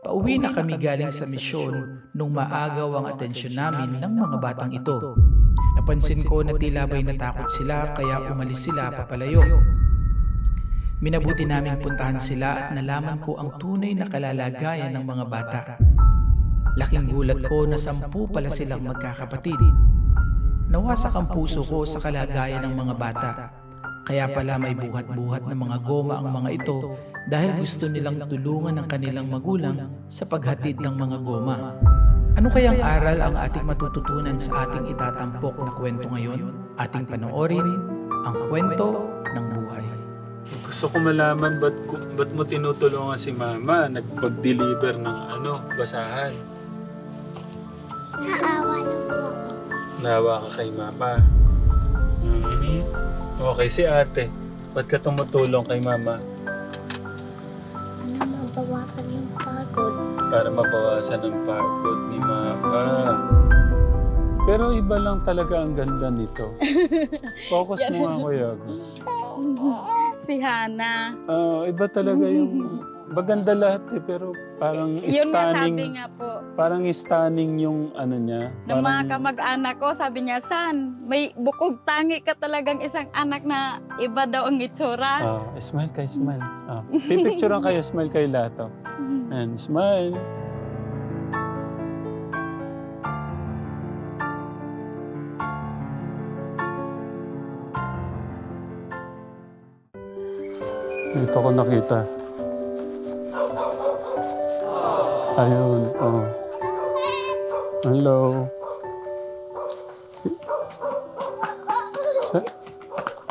Pauwi na kami galing sa misyon nung maagaw ang atensyon namin ng mga batang ito. Napansin ko na tila ba'y natakot sila kaya umalis sila papalayo. Minabuti naming puntahan sila at nalaman ko ang tunay na kalalagayan ng mga bata. Laking gulat ko na sampu pala silang magkakapatid. Nawasak ang puso ko sa kalagayan ng mga bata. Kaya pala may buhat-buhat na mga goma ang mga ito dahil gusto nilang tulungan ang kanilang magulang sa paghatid ng mga goma. Ano kayang aral ang ating matututunan sa ating itatampok na kwento ngayon? Ating panoorin ang kwento ng buhay. Gusto ko malaman ba't, ba't mo tinutulungan si mama nagpag-deliver ng ano, basahan. Naawa lang po ako. Nawa ka kay mama. Mhm. Okay, si ate. Ba't ka tumutulong kay mama? Ano mabawasan yung pagod? Para mabawasan ang pagod ni mama. Pero iba lang talaga ang ganda nito. Focus mo nga, Kuya Agus. si Hana. Ah, iba talaga yung... Maganda lahat eh, pero parang Yun nga sabi stunning. nga po. Parang stunning yung ano niya. Ng mga Parang, kamag-anak ko, sabi niya, San, may bukog tangi ka talagang isang anak na iba daw ang itsura. ah, smile kayo, smile. Ah, pipicturean kayo, smile kayo lahat. Oh. And smile. Dito ko nakita. Ayun, oh. Hello. Sa,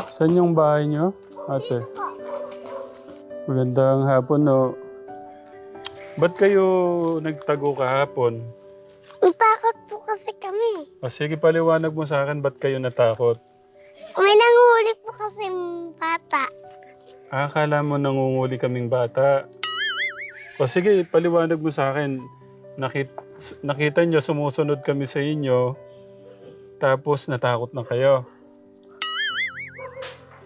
saan yung bahay niyo, ate? Magandang hapon, no. Ba't kayo nagtago kahapon? Natakot po kasi kami. O sige, paliwanag mo sa akin, ba't kayo natakot? May nanguhuli po kasi bata. Ah, akala mo nangunguli kaming bata. O sige, paliwanag mo sa akin. Nakit, nakita nyo, sumusunod kami sa inyo. Tapos natakot na kayo.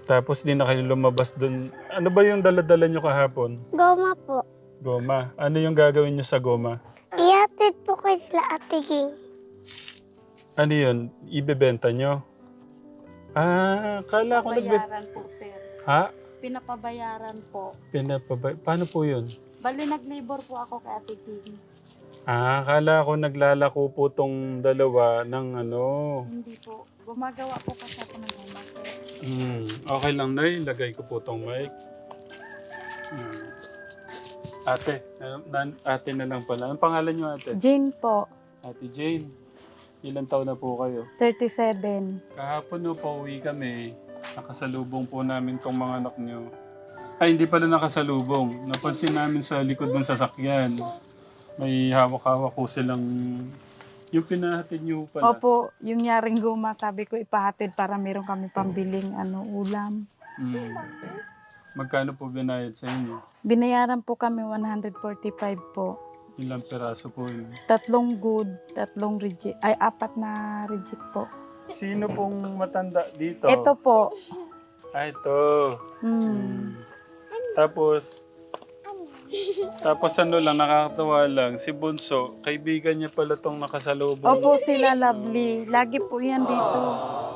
Tapos di na kayo lumabas dun. Ano ba yung daladala nyo kahapon? Goma po. Goma. Ano yung gagawin nyo sa goma? Iatid po kay sila Ate Ging. Ano yun? Ibebenta nyo? Ah, kala ko nagbe... Pinapabayaran po, sir. Ha? Pinapabayaran po. Pinapabay... Paano po yun? Bali, nag-labor po ako kay Ate Ting. Ah, kala ko naglalako po tong dalawa ng ano. Hindi po. Gumagawa po kasi ako ng sir. Hmm, okay lang na ilagay ko po tong mic. Hmm. Ate, eh, nan- ate na lang pala. Ang pangalan niyo ate? Jane po, Ate Jane. Ilan taon na po kayo? 37. Kahapon no, pauwi kami. Nakasalubong po namin tong mga anak niyo. Ay, hindi pala nakasalubong. Napansin namin sa likod ng sasakyan. May hawak-hawak po silang... Yung pinahatid niyo pala. Opo, yung nyaring guma, sabi ko ipahatid para meron kami pambiling ano, ulam. Hmm. Magkano po binayad sa inyo? Binayaran po kami 145 po. Ilang peraso po yun? Tatlong good, tatlong reject, ay apat na reject po. Sino pong matanda dito? Ito po. Ah, ito. Hmm. Tapos, tapos ano lang, nakakatawa lang, si Bunso, kaibigan niya pala tong nakasalubong. Opo sila lovely. Lagi po yan dito.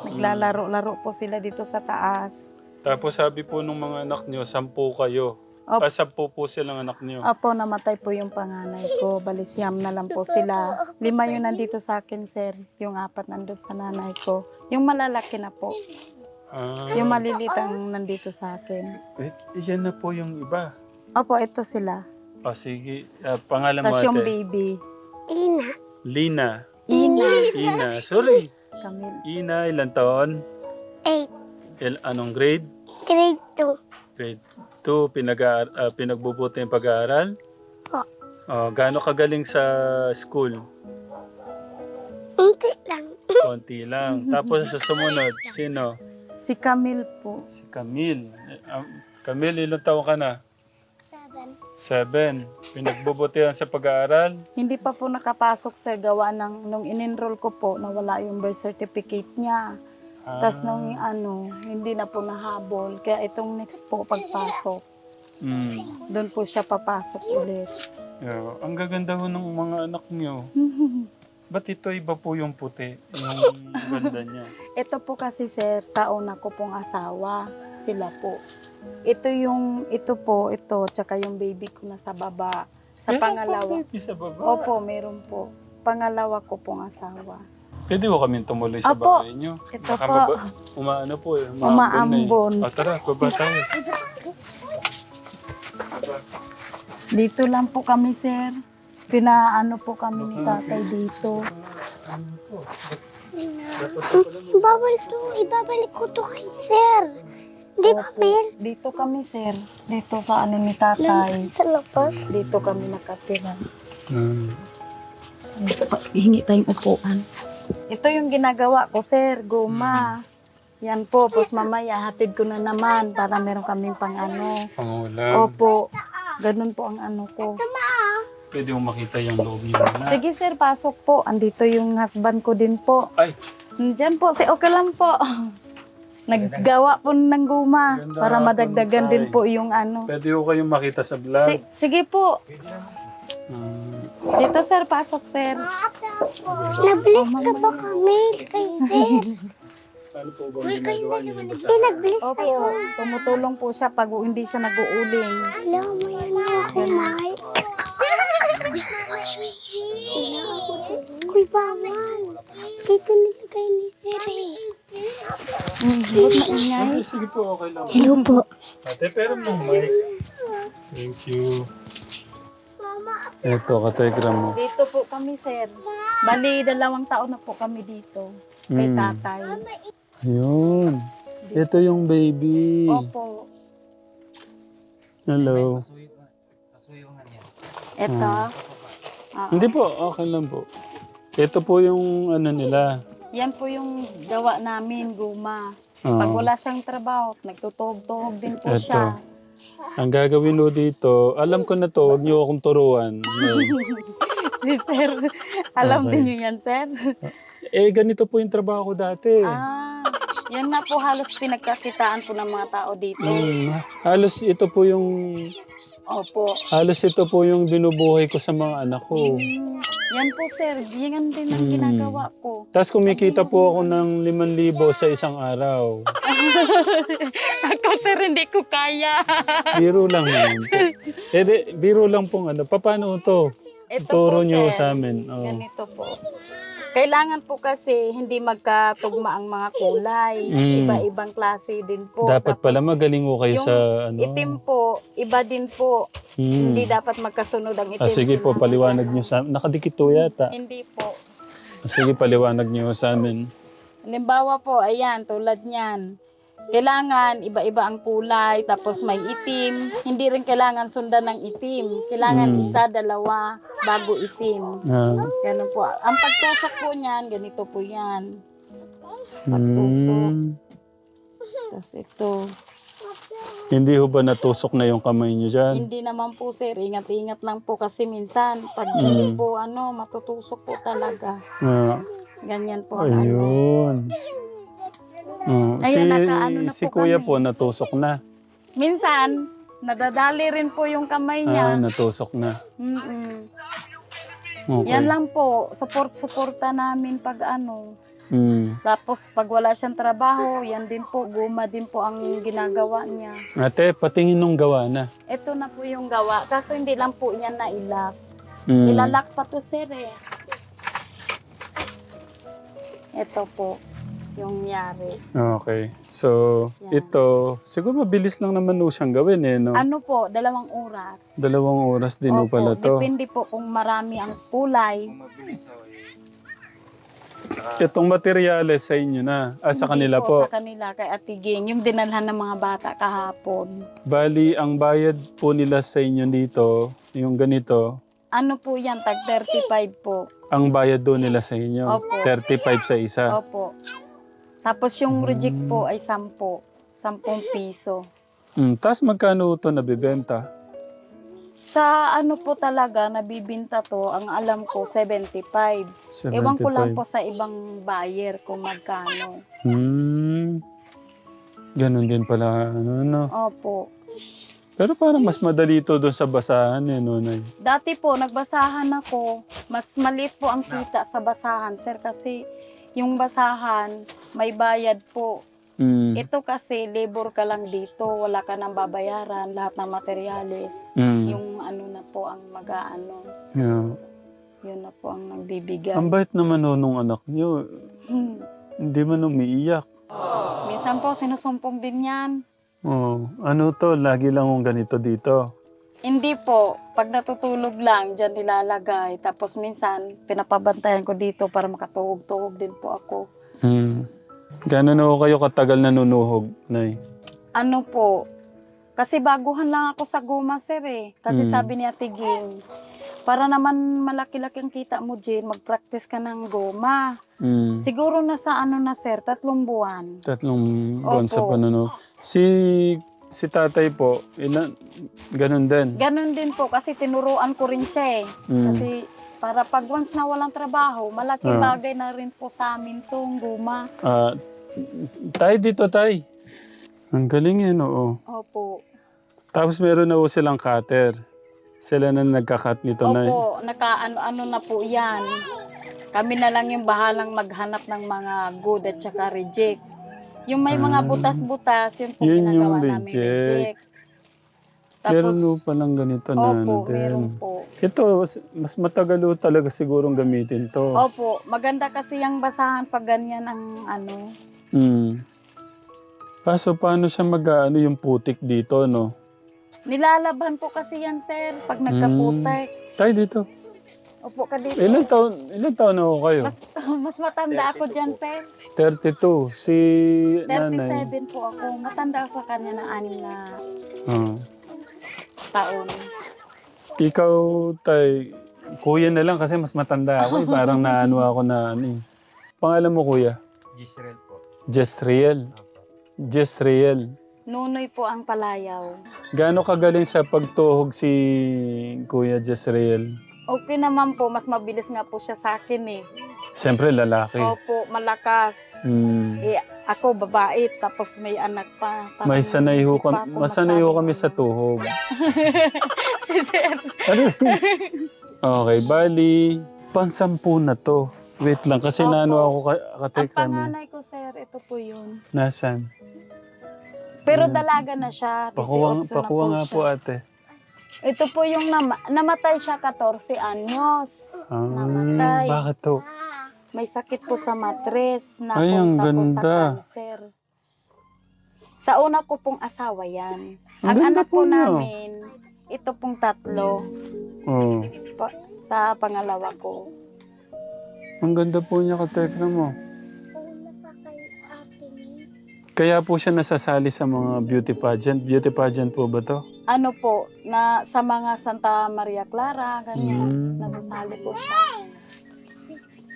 Naglalaro-laro po sila dito sa taas. Tapos sabi po nung mga anak niyo, sampu kayo. Opo. Ah, sampu po silang anak niyo. Opo, namatay po yung panganay ko. Balisyam na lang po sila. Lima yung nandito sa akin, sir. Yung apat nandun sa nanay ko. Yung malalaki na po. Ah, Yung malilit ang nandito sa akin. eh, yan na po yung iba. Opo, ito sila. Ah, sige. Ah, pangalan mo Tapos yung ate? baby. Ina. Lina. Ina. Ina. Sorry. Camille. Ina, ilang taon? Eight. Il- anong grade? Grade 2. Grade 2, pinag uh, pinagbubuti yung pag-aaral? Po. Oh, gaano kagaling sa school? Hindi lang. Konti lang. Tapos sa sumunod, sino? Si Camille po. Si Camille. Um, Camille, ilang taon ka na? Seven. Seven. Pinagbubutihan sa pag-aaral? Hindi pa po nakapasok sa gawa ng nung in-enroll ko po nawala yung birth certificate niya. Ah, Tapos nung ano, hindi na po nahabol. Kaya itong next po pagpasok. Mm. Doon po siya papasok ulit. Yeah. Ang gaganda ho ng mga anak niyo. Ba't ito iba po yung puti? Yung ganda niya. Ito po kasi sir, sa una ko pong asawa, sila po. Ito yung, ito po, ito, tsaka yung baby ko na sa baba. Sa Meron pangalawa. pang baby sa baba. Opo, meron po. Pangalawa ko pong asawa. Pwede ko kami tumuloy sa Apo. bahay niyo. Ito Baka po. baba- umaano po eh. Umaambon. Na eh. Tara, baba tayo. Dito lang po kami sir. Pinaano po kami ni tatay dito. Ibabalik to, ibabalik ko to kay sir. Di ba. Mel? Dito kami sir. Dito sa ano ni tatay. Sa labas. Dito kami nakatira. Mm. Hingi tayong upuan. Ito yung ginagawa ko, sir. Guma. Yan po. Tapos mamaya, hatid ko na naman para meron kaming pang ano. Pangulam. Opo. Ganun po ang ano ko. Pwede ko makita yung loob niyo na. Sige, sir. Pasok po. Andito yung husband ko din po. Ay, Diyan po. Si okay lang po. Naggawa po ng guma Ganda para hapon, madagdagan tay. din po yung ano. pwede ko kayong makita sa vlog. Si- sige po. Mm. Dito, sir. Pasok, sir. Nabliss ka ba kami kay sir? Ano po ba ang ginagawa niyo? Hindi nag-bliss Opo. sa'yo. Tumutulong po siya pag hindi siya nag-uuling. Alam mo yan kumay. Kuy, bawal. Dito nilagay ni sir eh. Mm, huwag maingay. Sige, po, okay lang. Hello po. Ate, pero mong mic. Thank you. Ito, kategram mo. Dito po kami, sir. Bali, dalawang taon na po kami dito. Kay Mm. tatay. Yun. Ito yung baby. Opo. Hello. Ito. Ah, Hindi po, okay lang po. Ito po yung ano nila. yan po yung gawa namin, guma. Ah. Pag wala siyang trabaho, nagtutuhog-tuhog din po Ito. siya. Ang gagawin mo dito, alam ko na to, huwag niyo akong turuan. Si sir, alam Okay. din niyo yan, sir. eh, ganito po yung trabaho ko dati. Ah, yan na po halos pinagkakitaan po ng mga tao dito. Mm, halos ito po yung Opo. halos ito po yung binubuhay ko sa mga anak ko. Yan po, sir. Yan din ang Mm. ginagawa ko. Tapos kumikita po ako ng 5,000 sa isang araw. Ako, sir, hindi ko kaya. Biro lang naman po. Eh, di, biro lang pong ano. Paano to? Ito Turo po, nyo sir. sa amin. Oh. Ganito po. Kailangan po kasi hindi magkatugma ang mga kulay. Mm. Iba-ibang klase din po. Dapat Tapos, pala magaling ko kayo yung sa ano. Itim po, iba din po. Hmm. Hindi dapat magkasunod ang itim. Ah, sige po, paliwanag nyo sa Nakadikit to yata. Hindi po. Ah, Sige, paliwanag nyo sa amin. Halimbawa po, ayan, tulad niyan. Kailangan iba-iba ang kulay, tapos may itim. Hindi rin kailangan sundan ng itim. Kailangan Mm. isa, dalawa, bago itim. Ah, Ganun po. Ang pagtusok po niyan, ganito po yan. Pagtusok. hmm. Tapos ito. Hindi ho ba natusok na yung kamay nyo dyan? Hindi naman po sir, ingat-ingat lang po kasi minsan pag Mm. hindi po ano, matutusok po talaga. Ah, Ganyan po ang ano. ayun. Oh, si, nakaano na si po kuya kami. po natusok na. Minsan, nadadali rin po yung kamay Ah, niya. natusok na. Mm-mm. Okay. Yan lang po, support-suporta namin pag ano. Hmm. Tapos pag wala siyang trabaho, yan din po, guma din po ang ginagawa niya. Ate, patingin nung gawa na. Ito na po yung gawa, kaso hindi lang po yan na ilak. Hmm. Ilalak pa to sir eh. Ito po, yung yari. Okay. So, Yan. ito, siguro mabilis lang naman ho siyang gawin eh, no? Ano po, dalawang oras. Dalawang oras din Opo, pala to. Depende po kung marami ang kulay. Itong materyales sa inyo na. Ah, sa Hindi kanila po. Sa kanila, kay Atiging. Yung dinalhan ng mga bata kahapon. Bali, ang bayad po nila sa inyo dito, yung ganito, Ano po yan, tag 35 po. ang bayad doon nila sa inyo. Opo. 35 sa isa. Opo. Tapos yung reject Hmm. po ay 10. 10 piso. Mm, Tapos magkano ito nabibenta? Sa ano po talaga, nabibinta to, ang alam ko, 75. 75. Ewan ko lang po sa ibang buyer kung magkano. Hmm. Ganon din pala. Ano, no? Opo. Pero parang mas madali to doon sa basahan eh, no, Nay? Dati po, nagbasahan ako. Mas maliit po ang kita sa basahan, sir, kasi yung basahan, may bayad po. Mm. Ito kasi, labor ka lang dito, wala ka nang babayaran, lahat ng materialis. Mm. Yung ano na po ang mag-ano, Yeah. yun na po ang nagbibigay. Ang bait naman no, nung anak niyo. Hmm. Hindi man umiiyak. Minsan po, sinusumpong din yan. Oh, ano to? Lagi lang akong ganito dito. Hindi po, pag natutulog lang, dyan nilalagay. Tapos minsan, pinapabantayan ko dito para makatuhog-tuhog din po ako. Hmm. Gano'n na ako kayo katagal nanunuhog, Nay? Ano po, kasi baguhan lang ako sa guma, sir eh. Kasi Mm. sabi ni Ate Ging, para naman malaki-laki ang kita mo, Jane, mag-practice ka ng goma. Hmm. Siguro nasa ano na, sir, tatlong buwan. Tatlong buwan sa Opo. panunuhog. Si si tatay po, ilan, ganun din. Ganon din po, kasi tinuruan ko rin siya eh. Mm. Kasi para pag once na walang trabaho, malaking Ah. bagay na rin po sa amin tong guma. Ah, tay dito, tay. Ang galing yan, oo. Opo. Tapos meron na po silang cutter. Sila na nagkakat nito na. Opo, naka ano-ano na po yan. Kami na lang yung bahalang maghanap ng mga good at saka reject. Yung may mga butas-butas, yun po Ah. Yun yung ginagawa namin reject. reject. Meron po palang ganito na ano opo, din. meron po. Ito, mas- mas matagal po talaga sigurong gamitin to. Opo, maganda kasi yung basahan pag ganyan ang ano. Mm. Kaso paano siya mag ano yung putik dito, no? Nilalabhan po kasi yan, sir, pag Hmm. nagkaputek. Tay dito. Opo ka dito. Ilan taon, ilan taon na ako kayo? Mas, mas matanda ako dyan, sir. 32. Si nanay. 37 po ako. Matanda ako sa kanya ng anim na Ah. taon. Ikaw, tay, kuya na lang kasi mas matanda ako. eh. Parang naano ako na ano eh. Pangalan mo, kuya? Gisrel po. Jezreel. Jezreel. Nunoy po ang palayaw. Gaano kagaling sa pagtuhog si Kuya Jezreel? Okay naman po, mas mabilis nga po siya sa akin eh. Siyempre, lalaki. Opo, malakas. Mm. Eh, ako babae, tapos may anak pa. Parang May sanay ho hindi pa kami, ako masanay ho kami sa ano. tuhog. Si Sir. Ano? okay, bali, pansampu na to. Wait lang, kasi Opo. naano ako ka, Ang kateka mo. panganay ko, sir, ito po yun. Nasaan? Pero Hmm. dalaga na siya. Pakuha, 18 na pakuha nga siya. po ate. Ito po yung nama- namatay siya 14 anyos. Ah, Namatay. bakit to? May sakit po sa matres. Na Ay, ang po ganda. sa cancer. Sa una ko pong asawa yan. Ang Ang, ganda anak po po namin, ito pong tatlo. Oh, Pa- sa pangalawa ko. ang ganda po niya katekra mo. Kaya po siya nasasali sa mga beauty pageant. Beauty pageant po ba to? Ano po, na sa mga Santa Maria Clara, ganyan. Mm. Nasasali po siya.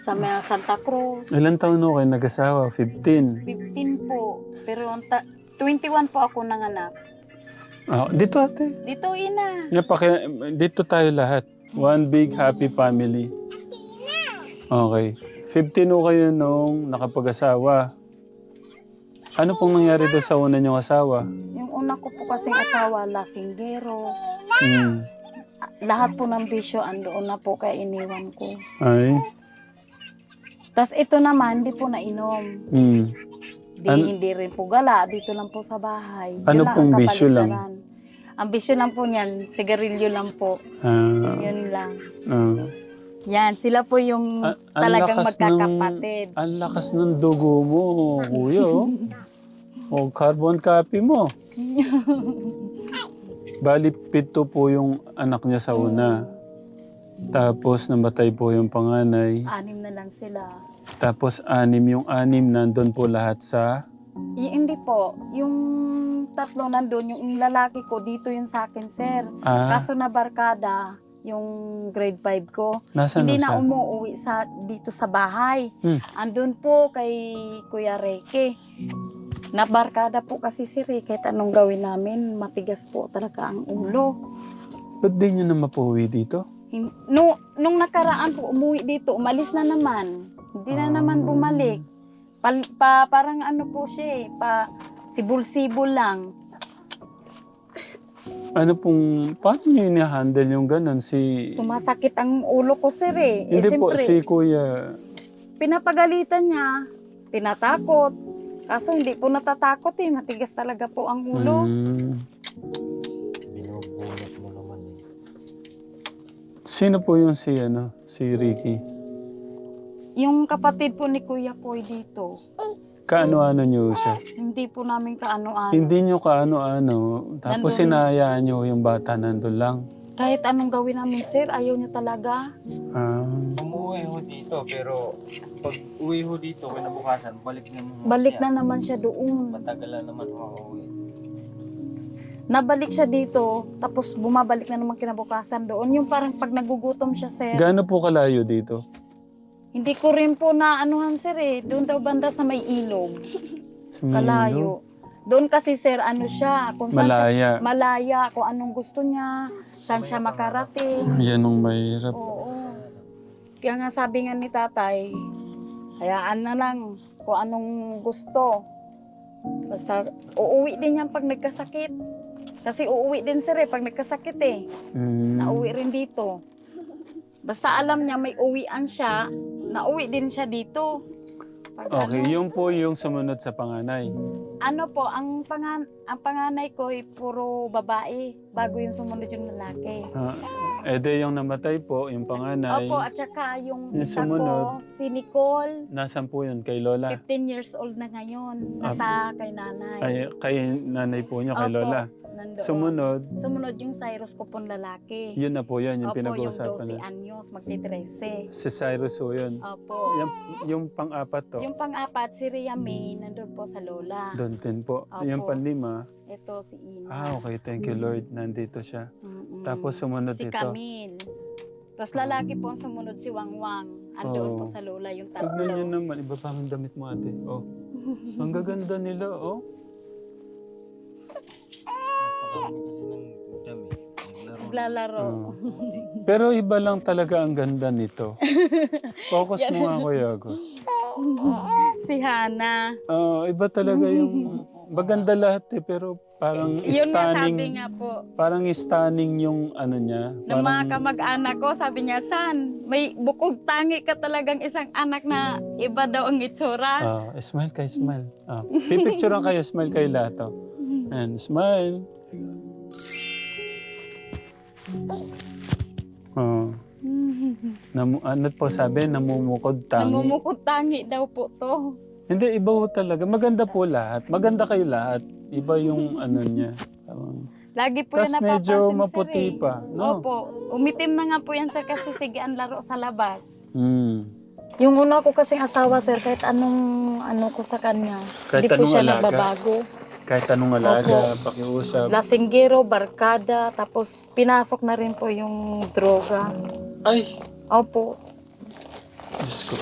Sa mga Santa Cruz. Ilan taon no kayo nag-asawa? 15. 15 po. Pero ang ta- 21 po ako nanganak. Ah, dito ate. Dito, ina. Napaki, dito tayo lahat. One big happy family. Okay. 15 ho kayo nung nakapag-asawa. Ano pong nangyari doon sa una niyong asawa? Yung una ko po kasing asawa, lasinggero. Hmm. Lahat po ng bisyo, andoon na po kaya iniwan ko. Ay. Tapos ito naman, hindi po nainom. Hmm. Di, Ano- Hindi rin po gala, dito lang po sa bahay. Ano lang pong ang bisyo lang? kapaligiran. Ang bisyo lang po niyan, sigarilyo lang po. Ah, Yun lang. ah. Yan, sila po yung ang talagang lakas ng- magkakapatid. Ang lakas ng dugo mo, kuya. oh. o carbon copy mo. Bali, pito po yung anak niya sa una. Tapos namatay po yung panganay. Anim na lang sila. Tapos anim yung anim nandun po lahat sa... Y- hindi po, yung tatlo nandun, yung lalaki ko, dito yung sa akin, sir. Ah, Kaso na barkada, yung grade 5 ko, nasa hindi na siya? umuwi sa dito sa bahay. Hmm. Andun po kay Kuya Reke. Nabarkada po kasi si Reke, kahit anong gawin namin, matigas po talaga ang ulo. Ba't di nyo na mapuwi dito? Hin- Nung, nung nakaraan po, umuwi dito, umalis na naman. Hindi na naman Ah. bumalik. Pal- pa, parang ano po siya eh, pa, sibul-sibul lang. Ano pong, paano niyo ini-handle yung ganun? Si, Sumasakit ang ulo ko, sir eh. eh hindi po, siyempre, si Kuya. pinapagalitan niya, tinatakot. Kaso hindi po natatakot eh. Matigas talaga po ang ulo. Hmm. Binubunot mo naman eh. Sino po yung si, ano, si Ricky? Yung kapatid po ni Kuya Koy dito, Kaano-ano niyo siya? hindi po namin kaano-ano. Hindi niyo kaano-ano. Tapos Nandun. sinayaan niyo yung bata nandun lang. Kahit anong gawin namin, sir, ayaw niya talaga. Ah. Umuwi ho dito, pero pag uwi ho dito, kinabukasan, balik na naman Balik siya. na naman siya doon. Matagal na naman ho uuwi. Nabalik siya dito, tapos bumabalik na naman kinabukasan doon. Yung parang pag nagugutom siya, sir. Gaano po kalayo dito? Hindi ko rin po na anuhan, sir eh. Doon daw banda sa may ilog. Sa Manilo? Kalayo. Doon kasi, sir, ano siya. Kung saan siya, Malaya. malaya. Kung anong gusto niya. Saan siya makarating. Yan ang mahirap. Oo. Kaya nga sabi nga ni tatay, hayaan na lang kung anong gusto. Basta uuwi din yan pag nagkasakit. Kasi uuwi din sir eh pag nagkasakit eh. Mm. Nauwi rin dito. Basta alam niya may uwian siya, nauwi din siya dito. Pag Okay, ano, yun po yung sumunod sa panganay. ano po, ang, pangan, ang panganay ko ay puro babae bago yung sumunod yung lalaki. Ah, eh de yung namatay po, yung panganay. Opo, at saka yung, Yung isa sumunod. ko, si Nicole, Nasaan po yun? Kay Lola? 15 years old na ngayon. Nasa kay nanay. Ay, kay nanay po niyo, kay Opo, Lola. nandoon. Sumunod, Sumunod yung Cyrus ko pong lalaki. yun na po yun, yung Opo, yung pinag-uusapan 12 na. anyos, magti-13. Si Cyrus po yun. Opo. Yung, yung pang-apat to, Yung pang-apat, si Ria May, nandun po sa Lola. doon din po. Opo. Yung panlima, Ito si Ina. ah okay, thank you Lord, nandito siya. Mm-mm. Tapos sumunod si ito. Camille. Tapos lalaki po ang sumunod si Wang Wang. Andoon Oo. po sa Lola yung Tignan nyo tatlo. naman, iba pa ang damit mo ate. Oh. Ang gaganda nila, oh. Napakarami kasi ng dami. Naglaro. Naglalaro. Oh. Pero iba lang talaga ang ganda nito. Focus mo nga Kuya Agos. si Hana. Oh, iba talaga yung maganda lahat eh, pero parang Yun nga sabi stunning. nga po. Parang stunning yung ano niya. ng mga Parang, kamag-anak ko, sabi niya, San, may bukog tangi ka talagang isang anak na iba daw ang itsura. ah, smile kay smile. Ah, pipicturean kayo, smile kayo lahat. Oh. And smile. Oh. Namu, ano po sabi? Namumukod tangi. Namumukod tangi daw po to. Hindi, iba ho talaga. Maganda po lahat. Maganda kayo lahat. Iba yung ano niya. Parang- Lagi po Tapos yan medyo napapansin, maputi sir, eh. pa, no? Opo. Umitim na nga po yan, sir, kasi sige ang laro sa labas. Hmm. Yung una ko kasing asawa, sir, kahit anong ano ko sa kanya, Kahit hindi po anong siya alaga? nagbabago. Kahit anong alaga, pakiusap. Lasinggero, barkada, tapos pinasok na rin po yung droga. Ay! Opo. Diyos ko.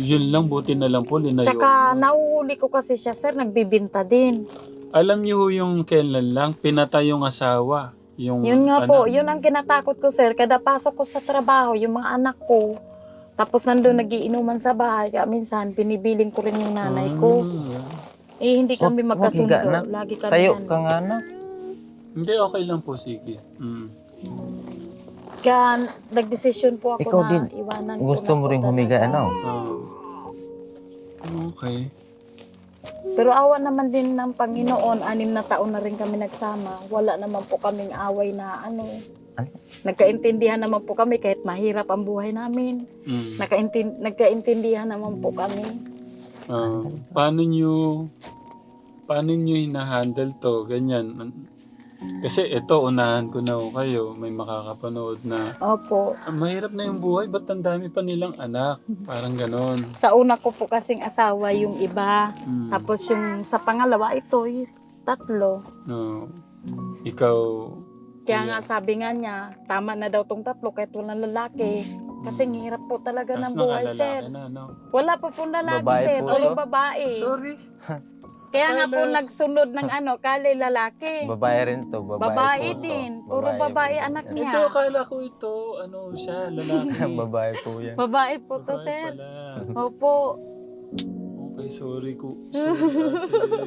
Yun lang, buti na lang po. Linayo. Tsaka nauuli ko kasi siya, sir, nagbibinta din. Alam niyo ho yung kailan lang, pinatay yung asawa. Yung Yun nga anak. po, yun ang kinatakot ko, sir. Kada pasok ko sa trabaho, yung mga anak ko, tapos nandun nagiinuman sa bahay, kaya minsan binibiling ko rin yung nanay ko. Ah. Eh, hindi kami Huwag- huwag magkasundo. Lagi kami Tayo ka nga na. Hindi, okay lang po, sige. Mm. Kaya nagdesisyon po ako Ikaw na din. iwanan ko Gusto na mo po ring talaga. humiga, ano? Ah. okay. Pero awa naman din ng Panginoon, anim na taon na rin kami nagsama. Wala naman po kaming away na ano. Ano? Nagkaintindihan naman po kami kahit mahirap ang buhay namin. Mm. Nakaintin, nagkaintindihan naman po kami. Ah, paano nyo paano nyo hinahandle to? Ganyan. Kasi ito, unahan ko na ho kayo. May makakapanood na Opo. ah, mahirap na yung buhay. Ba't ang dami pa nilang anak? Parang ganon. Sa una ko po kasing asawa yung iba. Mm. Tapos yung sa pangalawa, ito, yung tatlo. No. Ikaw, Kaya nga sabi nga niya, tama na daw tong tatlo kahit walang lalaki. Kasi ang hirap po talaga tas ng buhay, sir. na, no? Wala pa pong lalaki, Babae sir. po Puro ito? babae. Sorry. Kaya nga po nagsunod ng ano, kali lalaki. Babae rin to. Babae, Babae po to. din. Puro babae anak Ito, niya. akala ko ito, ano siya, lalaki. babae po yan. Babae po to, Babae sir. pala. Opo. Okay. Ay, sorry ko. Sorry,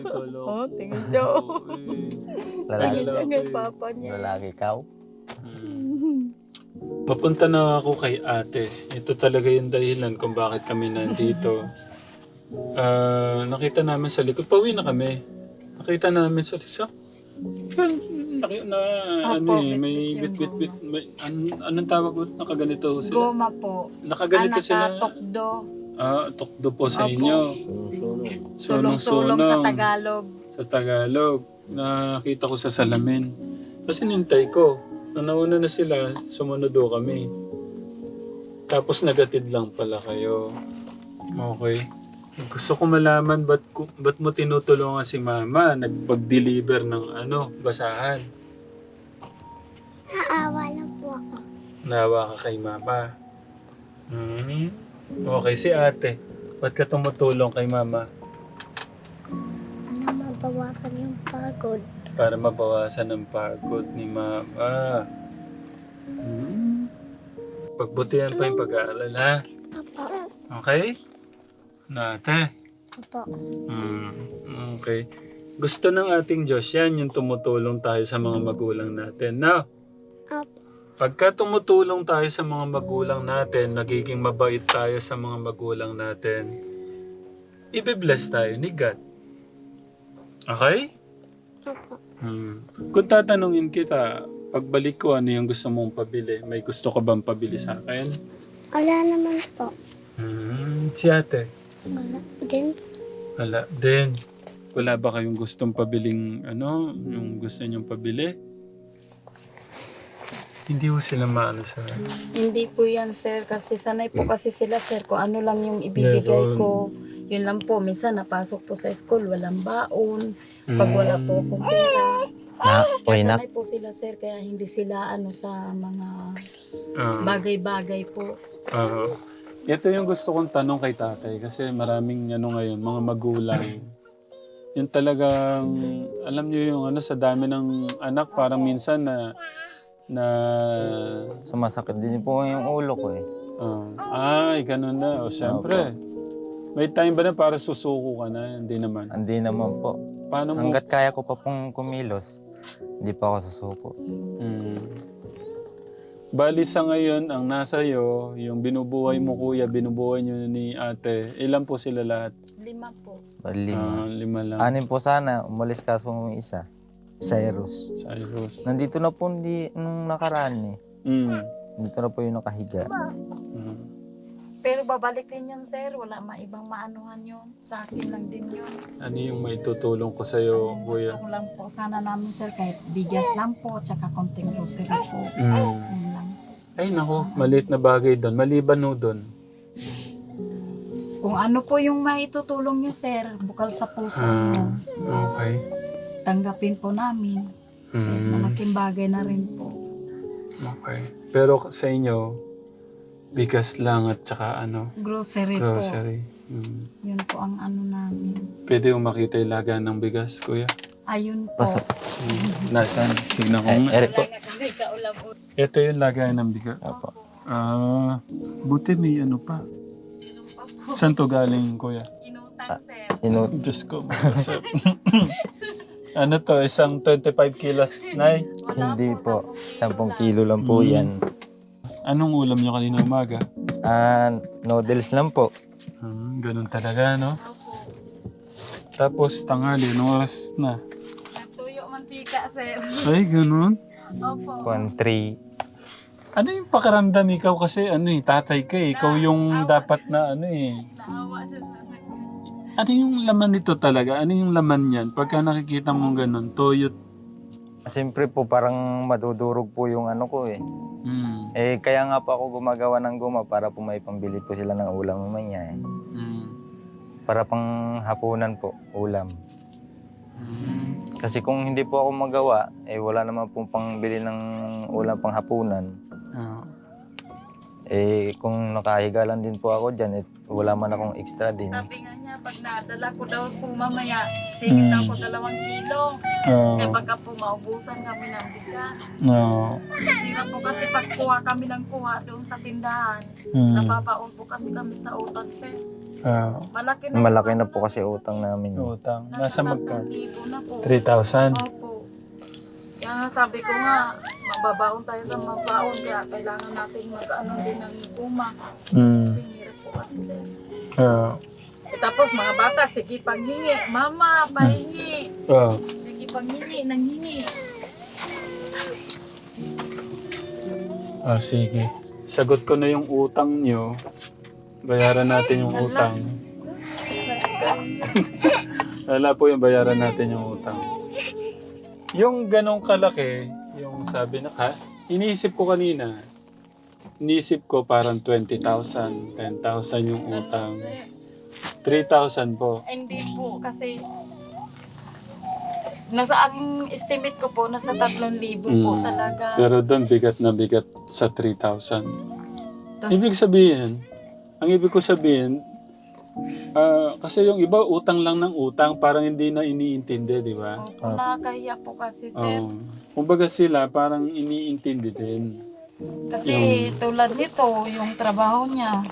ate. Ko. Oh, tingin siya. Oo, eh. Lalaki, Ay, Yan kay papa niya. lalaki ikaw. Hmm. Papunta na ako kay ate. Ito talaga yung dahilan kung bakit kami nandito. Ah, nakita namin sa likod. Pauwi na kami. Nakita namin sa naki, na ano Opo, eh, may bit bit bit may an, anong tawag ko nakaganito sila. Goma po. Nakaganito Anak sila. tokdo. Ah, tukdo po sa Opo. inyo. Sulong-sulong sa. Tagalog. Sa Tagalog. Nakita ko sa salamin. Kasi nintay ko. Nung nauna na sila, sumunod kami. Tapos nagatid lang pala kayo. Okay. Gusto ko malaman ba't, ku- ba't mo tinutulungan si mama nagpag-deliver ng ano, basahan. Naawa lang po ako. Nawa ka kay mama. Hmm. Okay, si ate. Ba't ka tumutulong kay mama? Ano mabawasan yung pagod. para mabawasan ang pagod ni mama. Hmm. Pagbutihan pa yung pag-aaral, ha? Opo. Okay? Nate. Opo. Hmm. Okay. Gusto ng ating Diyos yan, yung tumutulong tayo sa mga magulang natin. Now, Opo. pagka tumutulong tayo sa mga magulang natin, nagiging mabait tayo sa mga magulang natin, ibe-bless tayo ni God. Okay? Opo. Hmm. Kung tatanungin kita, pagbalik ko, ano yung gusto mong pabili? May gusto ka bang pabili sa akin? Wala naman po. Hmm. Si ate? Wala din. Wala din. Wala ba kayong gustong pabiling, ano, yung gusto niyong pabili? Hindi ko sila maano sa... Hindi po yan, sir. Kasi sanay po kasi sila, sir. Kung ano lang yung ibibigay Meron. ko. Yun lang po. Minsan napasok po sa school, walang baon. Pag wala po akong pera. Na, uy, Kaya na, sanay po sila, sir. Kaya hindi sila ano sa mga Ah, bagay-bagay po. ah. Ito yung gusto kong tanong kay tatay kasi maraming ano ngayon, mga magulang. Yung talagang, alam niyo yung ano, sa dami ng anak, parang minsan na, na sumasakit din po yung ulo ko eh. Ah, ay, ganun na. O, syempre. May time ba na para susuko ka na? Hindi naman. Hindi naman po. Paano mo? Hanggat kaya ko pa pong kumilos, hindi pa ako susuko. Mm. Bali sa ngayon, ang nasa iyo, yung binubuhay mo kuya, binubuhay niyo ni ate, ilan po sila lahat? Lima po. Lima. Ah, lima lang. Anim po sana, umalis kaso yung isa. Cyrus. Cyrus. Nandito na po hindi nung nakaraan eh. Mm. Dito na po yung nakahiga. Mm. Pero babalik din yun, sir. Wala maibang maanuhan yun. Sa akin lang din yun. Ano yung may tutulong ko sa iyo, Gusto kuya? ko lang po sana namin, sir, kahit bigas lang po, tsaka konting grocery po. Mm. Lang. Ay nako, maliit na bagay doon. Maliban no doon. Kung ano po yung maitutulong nyo, sir, bukal sa puso Ah, nyo, okay. tanggapin po namin. Mm. Malaking bagay na rin po. Okay. Pero sa inyo, bigas lang at saka ano, Grocery, po. grocery. Mm. Yun po ang ano namin. Pwede yung makita yung laga ng bigas, kuya. Ayun po. Pasok. Nasaan? Tignan ko Eh, nga. Eric po. Po. Ito yung lagay ng bigas. Opo. Ah, buti may ano pa. Saan to galing, kuya? Inutang, sir. Inut. Diyos ko, mag-usap. ano to, isang 25 kilos, Nay? Wala Hindi po. 10 kilo lang po Mm. yan. Anong ulam nyo kanina umaga? Ah, noodles lang po. Hmm, ganun talaga, no? Tapos tanghali, anong oras na? Tuyo mantika, sir. Ay, ganun? Opo. Kwan 3. Ano yung pakaramdam ikaw kasi ano eh, tatay ka eh. Ikaw yung dapat na ano eh. Naawa siya sa Ano yung laman nito talaga? Ano yung laman niyan? Pagka nakikita mo ganun, toyo. Siyempre po parang madudurog po yung ano ko eh. Mm. Eh kaya nga po ako gumagawa ng guma para po may pambili po sila ng ulam mamaya eh. Mm. Para pang hapunan po, ulam. Kasi kung hindi po ako magawa, eh wala naman pong pangbili ng ulam pang hapunan. Ah. Eh kung nakahiga lang din po ako dyan, eh, wala man akong extra din. Sabi nga niya, pag nadala ko daw po mamaya, singit Mm. ako dalawang kilo. Ah. Kaya pagka po maubusan kami ng bigas. No. Sira po kasi pag kuha kami ng kuha doon sa tindahan, Mm. napapaon po kasi kami sa utang, sir. Ah, Malaki na. Malaki na po kasi utang namin. utang. Nasa magka? 3,000 na po. 3,000? Opo. Kaya nga sabi ko nga, mababaon tayo sa mabaon, kaya kailangan natin mag-ano din ng puma. Mm. Kasi hirap po kasi sir. Ah, Eh, tapos mga bata, sige panghingi. Mama, pahingi. ah. Sige panghingi, nanghingi. Ah, sige. Sagot ko na yung utang nyo. Bayaran natin yung utang. Wala po yung bayaran natin yung utang. Yung ganong kalaki, yung sabi na ka, iniisip ko kanina, iniisip ko parang 20,000, 10,000 yung utang. 3,000 po. Hindi po, kasi nasa ang estimate ko po, nasa 3,000 po Mm. talaga. Pero doon bigat na bigat sa 3,000. Tas, Ibig sabihin, ang ibig ko sabihin, ah, kasi yung iba utang lang ng utang, parang hindi na iniintindi, di ba? Opo, nakakahiya po kasi sir. Oo. Kumbaga sila, parang iniintindi din. Kasi tulad nito, yung trabaho niya,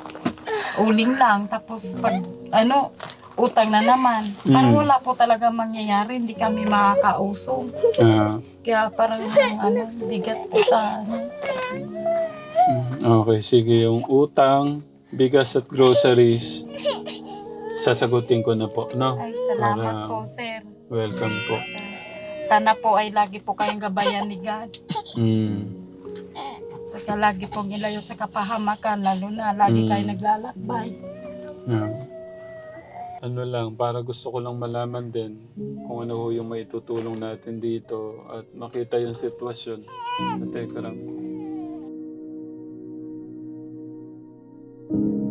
uling lang. Tapos pag, ano, utang na naman. Parang Mm. wala po talaga mangyayari, hindi kami makakausong. Ah, Kaya parang, ano, bigat po sa, ano. okay, sige. Yung utang, bigas at groceries, sasagutin ko na po, no? Ay, salamat Para- po, sir. Welcome po. Sana po ay lagi po kayong gabayan ni God. Mm. Saka lagi pong ilayo sa kapahamakan, lalo na lagi Mm. kayo naglalakbay. Ah. Ano lang, para gusto ko lang malaman din kung ano ho yung maitutulong natin dito at makita yung sitwasyon. Teka lang.